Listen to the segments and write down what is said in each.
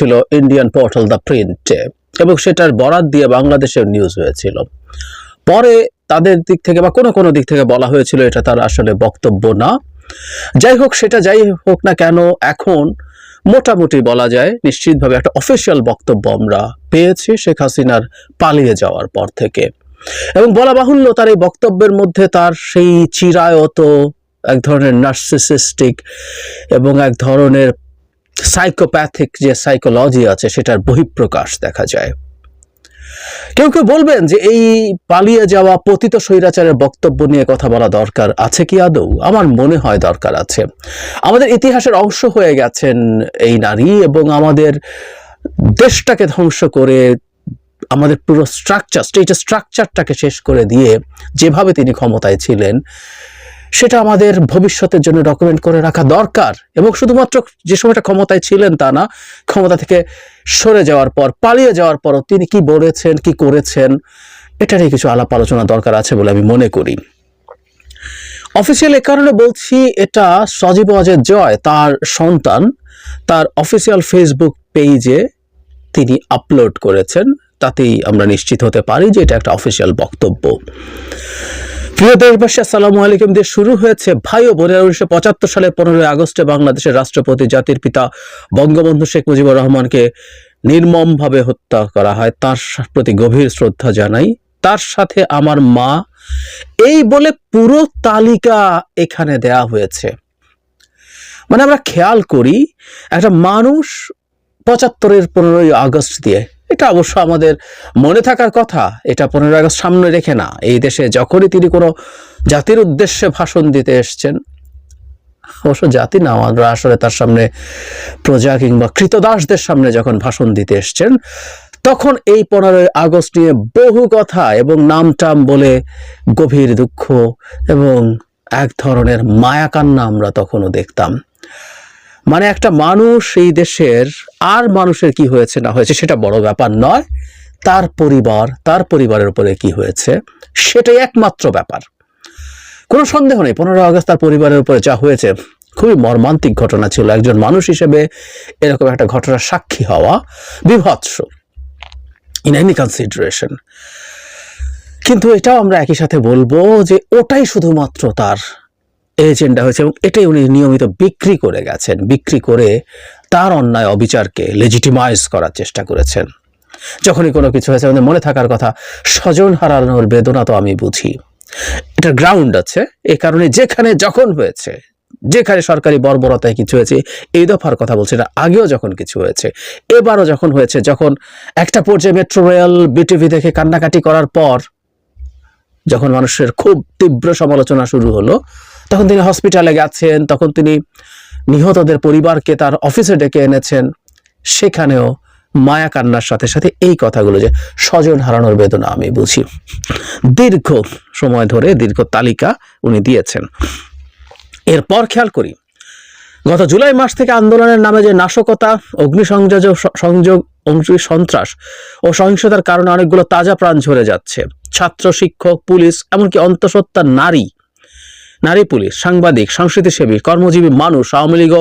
হয়েছিল Indian portal the প্রিন্টে এবং সেটার বরাত দিয়ে বাংলাদেশের নিউজ হয়েছিল। পরে তাদের দিক থেকে বা কোনো কোনো দিক থেকে বলা হয়েছিল এটা তার আসলে বক্তব্য না। যাই হোক, সেটা যাই হোক না কেন, এখন মোটামুটি বলা যায় নিশ্চিতভাবে একটা অফিসিয়াল বক্তব্য আমরা পেয়েছি শেখ হাসিনার পালিয়ে যাওয়ার পর থেকে। এবং বলা বাহুল্য তার এই বক্তব্যের মধ্যে তার সেই চিরায়ত, এক ধরনের নার্সিসিস্টিক এবং এক ধরনের সাইকোপ্যাথিক যে সাইকোলজি আছে, সেটার বহিঃপ্রকাশ দেখা যায়। কেউ কেউ বলবেন যে এই পালিয়ে যাওয়া পতিত স্বৈরাচারের বক্তব্য নিয়ে কথা বলা দরকার আছে কি আদৌ? আমার মনে হয় দরকার আছে। আমাদের ইতিহাসের অংশ হয়ে গেছেন এই নারী এবং আমাদের দেশটাকে ধ্বংস করে, আমাদের পুরো স্ট্রাকচার স্টেটের স্ট্রাকচারটাকে শেষ করে দিয়ে যেভাবে তিনি ক্ষমতায় ছিলেন সেটা আমাদের ভবিষ্যতের জন্য ডকুমেন্ট করে রাখা দরকার। এবং শুধুমাত্র যে সময়টা ক্ষমতায় ছিলেন তা না, ক্ষমতা থেকে সরে যাওয়ার পর, পালিয়ে যাওয়ার পরও তিনি কি বলেছেন, কি করেছেন, এটা নিয়ে কিছু আলাপ আলোচনা দরকার আছে বলে আমি মনে করি। অফিসিয়াল এ কারণে বলছি, এটা সজীব অজয় জয়, তার সন্তান, তার অফিসিয়াল ফেসবুক পেজে তিনি আপলোড করেছেন। তাতেই আমরা নিশ্চিত হতে পারি যে এটা একটা অফিসিয়াল বক্তব্য। প্রিয় দেশবাসী, আসসালামু আলাইকুম। দিয়ে শুরু হয়েছে ভাই ও বোনেরা উনিশশো পঁচাত্তর সালের পনেরোই আগস্টে বাংলাদেশের রাষ্ট্রপতি জাতির পিতা বঙ্গবন্ধু শেখ মুজিবুর রহমানকে নির্মমভাবে হত্যা করা হয়। তার প্রতি গভীর শ্রদ্ধা জানাই। তার সাথে আমার মা। এই বলে পুরো তালিকা এখানে দেয়া হয়েছে। মানে আমরা খেয়াল করি, একটা মানুষ পঁচাত্তরের পনেরোই আগস্ট দিয়ে এটা অবশ্য আমাদের মনে থাকার কথা, এটা পনেরোই আগস্ট সামনে রেখে না। এই দেশে যখনই তিনি কোনো জাতির উদ্দেশ্যে ভাষণ দিতে এসছেন, অবশ্য জাতি না, আমরা আসলে তার সামনে প্রজা কিংবা কৃতদাসদের সামনে যখন ভাষণ দিতে এসছেন, তখন এই পনেরোই আগস্ট নিয়ে বহু কথা এবং নাম টাম বলে গভীর দুঃখ এবং এক ধরনের মায়াকান্না আমরা তখনও দেখতাম। মানে একটা মানুষ এই দেশের আর মানুষের কি হয়েছে না হয়েছে সেটা বড় ব্যাপার নয়। তার পরিবার, তার পরিবারের উপরে কি হয়েছে সেটাই একমাত্র ব্যাপার। কোনো সন্দেহ নেই পনেরো আগস্ট তার পরিবারের উপরে যা হয়েছে খুবই মর্মান্তিক ঘটনা ছিল। একজন মানুষ হিসেবে এরকম একটা ঘটনার সাক্ষী হওয়া বিভৎস ইন এনি কনসিডারেশন কিন্তু এটাও আমরা একই সাথে বলব যে ওটাই শুধুমাত্র তার এজেন্ডা হয়েছে এবং এটাই উনি নিয়মিত বিক্রি করে গেছেন। বিক্রি করে তার অন্যায় অবিচারকে লেজিটিমাইজ করার চেষ্টা করেছেন। যখনই কোনো কিছু হয়েছে, আমাদের মনে থাকার কথা, স্বজন হারানোর বেদনা তো আমি বুঝি। এটার গ্রাউন্ড আছে, এ কারণে যেখানে যখন হয়েছে, যেখানে সরকারি বর্বরতায় কিছু হয়েছে, এই দফার কথা বলছি না, আগেও যখন কিছু হয়েছে, এবারও যখন হয়েছে, যখন একটা পর্যায়ে মেট্রো রেল বিটিভি দেখে কান্নাকাটি করার পর, যখন মানুষের খুব তীব্র সমালোচনা শুরু হলো তখন তিনি হসপিটালে গেছেন, তখন তিনি নিহতদের পরিবারকে তার অফিসে ডেকে এনেছেন। সেখানেও মায়া কান্নার সাথে সাথে এই কথাগুলো যে স্বজন হারানোর বেদনা আমি বুঝি। দীর্ঘ সময় ধরে, দীর্ঘ তালিকা উনি দিয়েছেন। এরপর খেয়াল করি, গত জুলাই মাস থেকে আন্দোলনের নামে যে নাশকতা, অগ্নিসংযোগ সংযোগ অগ্নি সন্ত্রাস ও সহিংসতার কারণে অনেকগুলো তাজা প্রাণ ঝরে যাচ্ছে। ছাত্র, শিক্ষক, পুলিশ, এমনকি অন্তঃসত্ত্বা নারী নারী পুলিশ, সাংবাদিক, সংস্কৃতিসেবী, কর্মজীবী, মানুষ, আওয়ামী লীগ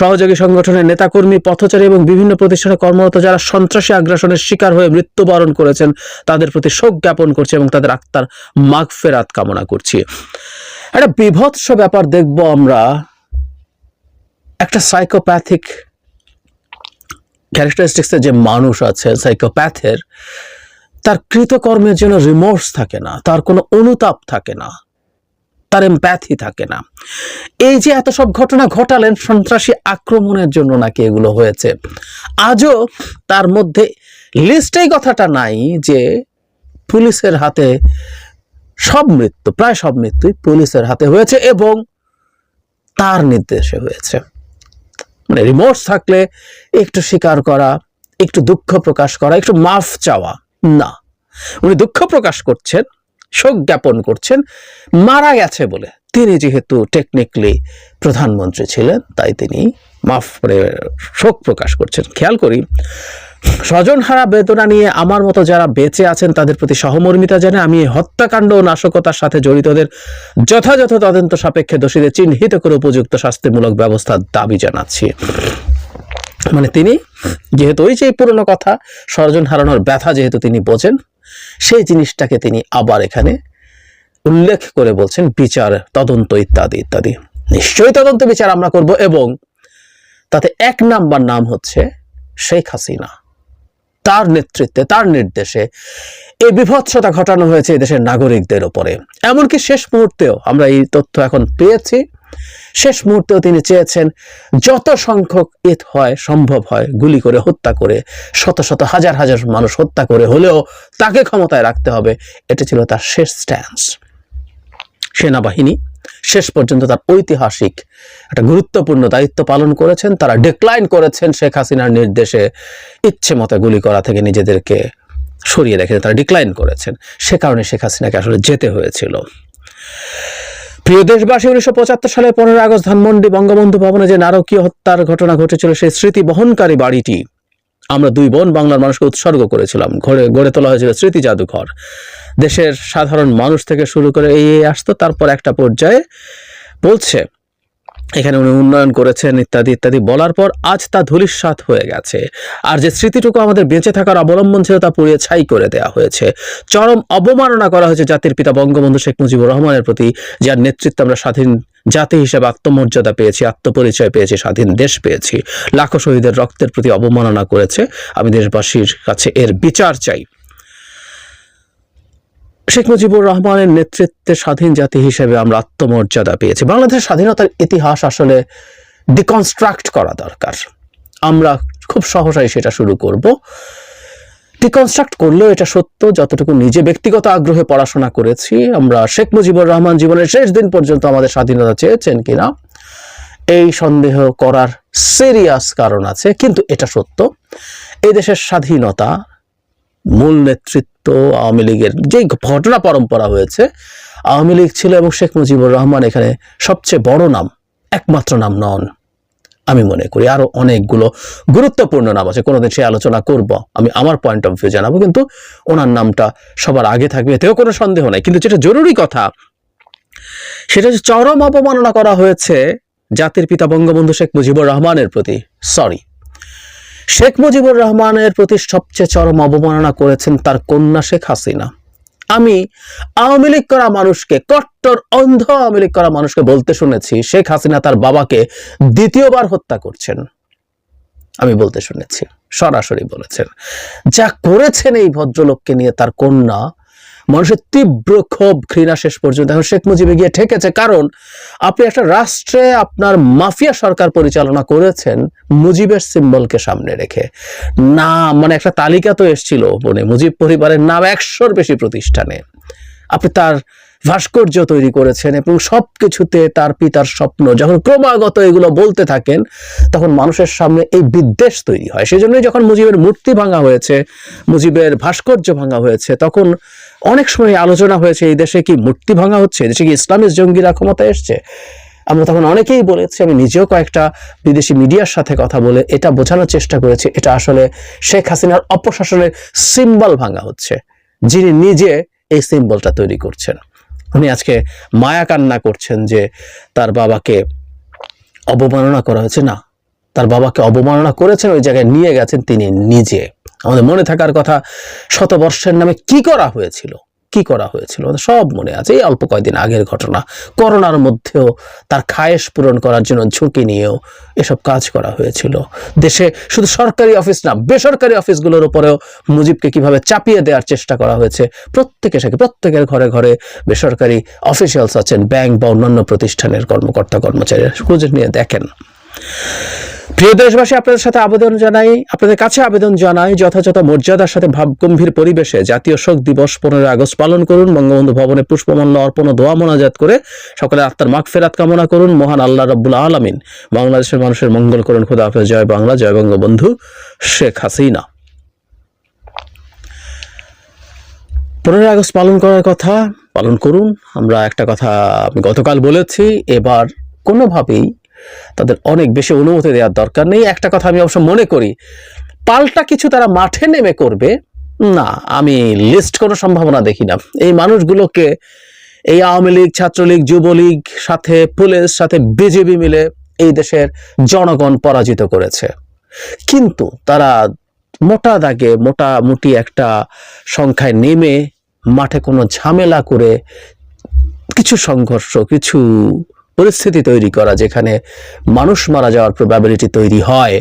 সহযোগী সংগঠনের নেতাকর্মী, পথচারী এবং বিভিন্ন প্রতিষ্ঠানে কর্মরত যারা সন্ত্রাসী আগ্রাসনের শিকার হয়ে মৃত্যুবরণ করেছেন, তাদের প্রতি শোক জ্ঞাপন করছে এবং তাদের আত্মার মাগফেরাত কামনা করছি। একটা বিভৎস ব্যাপার দেখব আমরা। একটা সাইকোপ্যাথিক ক্যারেক্টারিস্টিক্সের যে মানুষ আছে সাইকোপ্যাথের তার কৃতকর্মের জন্য রিমোর্স থাকে না, তার কোনো অনুতাপ থাকে না। তার এমপ্যাথি থাকে না। এই যে এত সব ঘটনা ঘটালেন সন্ত্রাসী আক্রমণের জন্য নাকি এগুলো হয়েছে। আজও তার মধ্যে লিস্টেই কথাটা নাই যে পুলিশের হাতে সব মৃত্যু, প্রায় সব মৃত্যুই পুলিশের হাতে হয়েছে এবং তার নির্দেশে হয়েছে। মানে রিমোর্স থাকলে একটু স্বীকার করা, একটু দুঃখ প্রকাশ করা, একটু মাফ চাওয়া, না। উনি দুঃখ প্রকাশ করছেন শোক জ্ঞাপন করছেন। মারা গেছে বলে তিনি যেহেতু টেকনিক্যালি প্রধানমন্ত্রী ছিলেন, তাই তিনি মাফ করে শোক প্রকাশ করছেন। খেয়াল করি, স্বজনহারা বেদনা নিয়ে আমার মতো যারা বেঁচে আছেন, তাদের প্রতি সহমর্মিতা জানে আমি হত্যাকাণ্ড ও নাশকতার সাথে জড়িতদের যথাযথ তদন্ত সাপেক্ষে দোষীদের চিহ্নিত করে উপযুক্ত শাস্তিমূলক ব্যবস্থার দাবি জানাচ্ছি। মানে তিনি, যেহেতু ওই যে পুরনো কথা, স্বজন হারানোর ব্যথা যেহেতু তিনি বোঝেন সেই জিনিসটাকে তিনি আবার এখানে উল্লেখ করে বলছেন বিচার, তদন্ত ইত্যাদি ইত্যাদি। নিশ্চয়ই তদন্ত বিচার আমরা করব এবং তাতে এক নাম্বার নাম হচ্ছে শেখ হাসিনা। তার নেতৃত্বে, তার নির্দেশে এই বিভৎসতা ঘটানো হয়েছে এই দেশের নাগরিকদের ওপরে এমনকি শেষ মুহূর্তেও আমরা এই তথ্য এখন পেয়েছি। শেষ মুহূর্তেও তিনি চেয়েছেন, যত সংখ্যক ঈদ হয়, সম্ভব হয় গুলি করে হত্যা করে, শত শত হাজার হাজার মানুষ হত্যা করে হলেও তাকে ক্ষমতায় রাখতে হবে। এটা ছিল তার শেষ স্ট্যান্স সেনাবাহিনী শেষ পর্যন্ত তার ঐতিহাসিক একটা গুরুত্বপূর্ণ দায়িত্ব পালন করেছেন। তারা ডিক্লাইন করেছেন শেখ হাসিনার নির্দেশে। ইচ্ছে মতো গুলি করা থেকে নিজেদেরকে সরিয়ে রেখে তারা ডিক্লাইন করেছেন। সে কারণে শেখ হাসিনাকে আসলে যেতে হয়েছিল। প্রিয় দেশবাসী, উনিশশো পঁচাত্তর সালে পনেরো আগস্ট ধানমন্ডি বঙ্গবন্ধু ভবনে যে নারকীয় হত্যার ঘটনা ঘটেছিল, সেই স্মৃতি বহনকারী বাড়িটি আমরা দুই বোন বাংলার মানুষকে উৎসর্গ করেছিলাম। ঘরে, গড়ে তোলা হয়েছিল স্মৃতি জাদুঘর। দেশের সাধারণ মানুষ থেকে শুরু করে এই আসতো, তারপর একটা পর্যায়ে বলছে এখানে উনি উন্নয়ন করেছেন ইত্যাদি ইত্যাদি বলার পর আজ তা ধূলিসাৎ হয়ে গেছে। আর যে স্মৃতিটুকু আমাদের বেঁচে থাকার অবলম্বন ছিল তা পুড়িয়ে ছাই করে দেওয়া হয়েছে। চরম অবমাননা করা হয়েছে জাতির পিতা বঙ্গবন্ধু শেখ মুজিবুর রহমানের প্রতি, যার নেতৃত্বে আমরা স্বাধীন জাতি হিসেবে আত্মমর্যাদা পেয়েছি, আত্মপরিচয় পেয়েছি, স্বাধীন দেশ পেয়েছি। লাখো শহীদের রক্তের প্রতি অবমাননা করেছে। আমি দেশবাসীর কাছে এর বিচার চাই। শেখ মুজিবুর রহমানের নেতৃত্বে স্বাধীন জাতি হিসেবে আমরা আত্মমর্যাদা পেয়েছি। বাংলাদেশের স্বাধীনতার ইতিহাস আসলে ডিকনস্ট্রাক্ট করা দরকার। আমরা খুব সহসাই সেটা শুরু করব। ডিকনস্ট্রাক্ট করলেও এটা সত্য, যতটুকু নিজে ব্যক্তিগত আগ্রহে পড়াশোনা করেছি, আমরা শেখ মুজিবুর রহমান জীবনের শেষ দিন পর্যন্ত আমাদের স্বাধীনতা চেয়েছেন কিনা, এই সন্দেহ করার সিরিয়াস কারণ আছে, কিন্তু এটা সত্য। এই দেশের স্বাধীনতা মূল নেতৃত্ব আওয়ামী লীগের যে ঘটনা পরম্পরা হয়েছে, আওয়ামী লীগ ছিল এবং শেখ মুজিবুর রহমান এখানে সবচেয়ে বড় নাম, একমাত্র নাম নন। আমি মনে করি আরও অনেকগুলো গুরুত্বপূর্ণ নাম আছে, কোনোদিন সে আলোচনা করব, আমি আমার পয়েন্ট অফ ভিউ জানাব, কিন্তু ওনার নামটা সবার আগে থাকবে, এতেও কোনো সন্দেহ নাই। কিন্তু যেটা জরুরি কথা, সেটা চরম অপমাননা করা হয়েছে জাতির পিতা বঙ্গবন্ধু শেখ মুজিবুর রহমানের প্রতি। সরি শেখ মুজিবুর রহমানের প্রতি সবচেয়ে চরম অবমাননা করেছেন তার কন্যা শেখ হাসিনা। আমি আওয়ামী লীগ করা মানুষকে, কট্টর, অন্ধ আওয়ামী লীগ করা মানুষকে বলতে শুনেছি, শেখ হাসিনা তার বাবাকে দ্বিতীয়বার হত্যা করছেন। আমি বলতে শুনেছি, সরাসরি বলেছেন। যা করেছেন এই ভদ্রলোককে নিয়ে তার কন্যা মানুষের তীব্র ক্ষোভ, ঘৃণা শেষ পর্যন্ত। এখন শেখ মুজিবে গিয়ে ঠেকেছে, কারণ আপনি একটা রাষ্ট্রে আপনার মাফিয়া সরকার পরিচালনা করেছেন, মুজিবের সিম্বলকে সামনে রেখে। না মানে একটা তালিকা তো এসছিল মানে মুজিব পরিবারের নাম একশোর বেশি প্রতিষ্ঠানে। আপনি তার ভাস্কর্য তৈরি করেছেন এবং সব কিছুতে তার পিতার স্বপ্ন, যখন ক্রমাগত এগুলো বলতে থাকেন, তখন মানুষের সামনে এই বিদ্বেষ তৈরি হয়। সেই জন্যই যখন মুজিবের মূর্তি ভাঙা হয়েছে, মুজিবের ভাস্কর্য ভাঙা হয়েছে, তখন অনেক সময় আলোচনা হয়েছে, এই দেশে কি মূর্তি ভাঙা হচ্ছে দেশে কি ইসলামিক জঙ্গিরা ক্ষমতা এসছে? আমরা তখন অনেকেই বলেছি, আমি নিজেও কয়েকটা বিদেশি মিডিয়ার সাথে কথা বলে এটা বোঝানোর চেষ্টা করেছি, এটা আসলে শেখ হাসিনার অপশাসনের সিম্বল ভাঙা হচ্ছে, যিনি নিজে এই সিম্বলটা তৈরি করছেন। উনি আজকে মায়া কান্না করছেন যে তার বাবাকে অবমাননা করা হয়েছে। না, তার বাবাকে অবমাননা করেছেন, ওই জায়গায় নিয়ে গেছেন তিনি নিজে। আমাদের মনে থাকার কথা শতবর্ষের নামে কি করা হয়েছিল? কি করা হয়েছিল? সব মনে আছে। এই অল্প কয়েকদিন আগের ঘটনা। করোনার মধ্যেও তার খায়েশ পূরণ করার জন্য ঝুঁকি নিয়েও এসব কাজ করা হয়েছিল। দেশে শুধু সরকারি অফিস না, বেসরকারি অফিসগুলোর উপরেও মুজিবকে কীভাবে চাপিয়ে দেওয়ার চেষ্টা করা হয়েছে, প্রত্যেকে সেকে প্রত্যেকের ঘরে ঘরে বেসরকারি অফিসিয়ালস আছেন, ব্যাংক বা অন্যান্য প্রতিষ্ঠানের কর্মকর্তা কর্মচারীরা খুঁজে নিয়ে দেখেন। প্রিয় দেশবাসী, আপনাদের সাথে আবেদন জানাই, আপনাদের কাছে আবেদন জানাই যথাযথ মর্যাদার সাথে ভাবগম্ভীর পরিবেশে জাতীয় শোক দিবস পনেরোই আগস্ট পালন করুন, বঙ্গবন্ধু ভবনে পুষ্পমাল্য অর্পণ ও দোয়া মোনাজাত করে সকলে আত্মার মাগ ফেরাত কামনা করুন, মহান আল্লাহ রব্বুল আলমিন। বাংলাদেশের মানুষের মঙ্গল করুন, খুদা হাফেজ জয় বাংলা, জয় বঙ্গবন্ধু শেখ হাসিনা। পনেরোই আগস্ট পালন করার কথা, পালন করুন। আমরা একটা কথা আমি গতকাল বলেছি, এবার কোনোভাবেই তাদের অনেক বেশি অনুমতি দেওয়ার দরকার নেই। একটা কথা আমি অবশ্য মনে করি, পাল্টা কিছু তারা মাঠে নেমে করবে, না, আমি লিস্ট কোনো সম্ভাবনা দেখি না। এই মানুষগুলোকে এই আওয়ামী লীগ, ছাত্রলীগ, যুবলীগ সাথে পুলিশ, সাথে বিজেপি মিলে এই দেশের জনগণ পরাজিত করেছে। কিন্তু তারা মোটা দাগে মোটামুটি একটা সংখ্যায় নেমে মাঠে কোনো ঝামেলা করে কিছু সংঘর্ষ, কিছু পরিস্থিতি তৈরি করা যেখানে মানুষ মারা যাওয়ার প্রবাবিলিটি তৈরি হয়,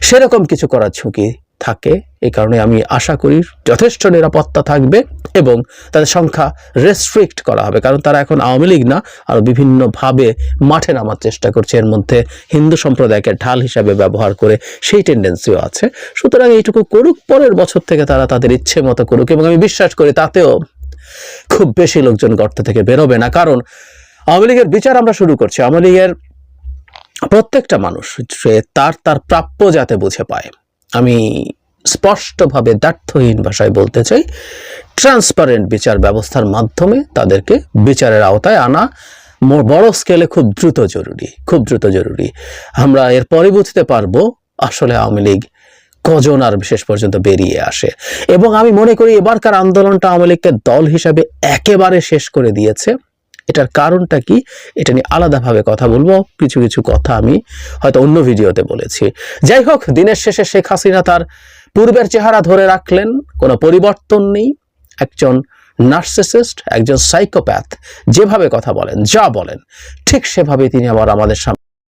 সেরকম কিছু করার ঝুঁকি থাকে। এই কারণে আমি আশা করি যথেষ্ট নিরাপত্তা থাকবে এবং তাদের সংখ্যা রেস্ট্রিক্ট করা হবে। কারণ তারা এখন আওয়ামী লীগ না আরও বিভিন্নভাবে মাঠে নামার চেষ্টা করছে। এর মধ্যে হিন্দু সম্প্রদায়কে ঢাল হিসাবে ব্যবহার করে সেই টেন্ডেন্সিও আছে। সুতরাং এইটুকু করুক, পরের বছর থেকে তারা তাদের ইচ্ছে মতো করুক। এবং আমি বিশ্বাস করি তাতেও খুব বেশি লোকজন গর্ত থেকে বেরোবে না। কারণ আওয়ামী লীগের বিচার আমরা শুরু করছি। আওয়ামী লীগের প্রত্যেকটা মানুষ তার তার প্রাপ্য যাতে বুঝে পায়। আমি স্পষ্টভাবে দ্ব্যর্থহীন ভাষায় বলতে চাই ট্রান্সপারেন্ট বিচার ব্যবস্থার মাধ্যমে তাদেরকে বিচারের আওতায় আনা বড় স্কেলে খুব দ্রুত জরুরি, খুব দ্রুত জরুরি। আমরা এরপরে বুঝতে পারব আসলে আওয়ামী লীগ কজন আর বিশেষ পর্যন্ত বেরিয়ে আসে। এবং আমি মনে করি এবারকার আন্দোলনটা আওয়ামী লীগকে দল হিসাবে একেবারে শেষ করে দিয়েছে। এটার কারণটা কি? এটা নিয়ে আলাদাভাবে কথা বলব। কিছু কিছু কথা আমি হয়তো অন্য ভিডিওতে বলেছি। যাই হোক, দিনের শেষে শেখ হাসিনা তার পূর্বের চেহারা ধরে রাখলেন। কোনো পরিবর্তন নেই। একজন নার্সিসিস্ট, একজন সাইকোপ্যাথ, যেভাবে কথা বলেন, যা বলেন, ঠিক সেভাবে তিনি আবার আমাদের সামনে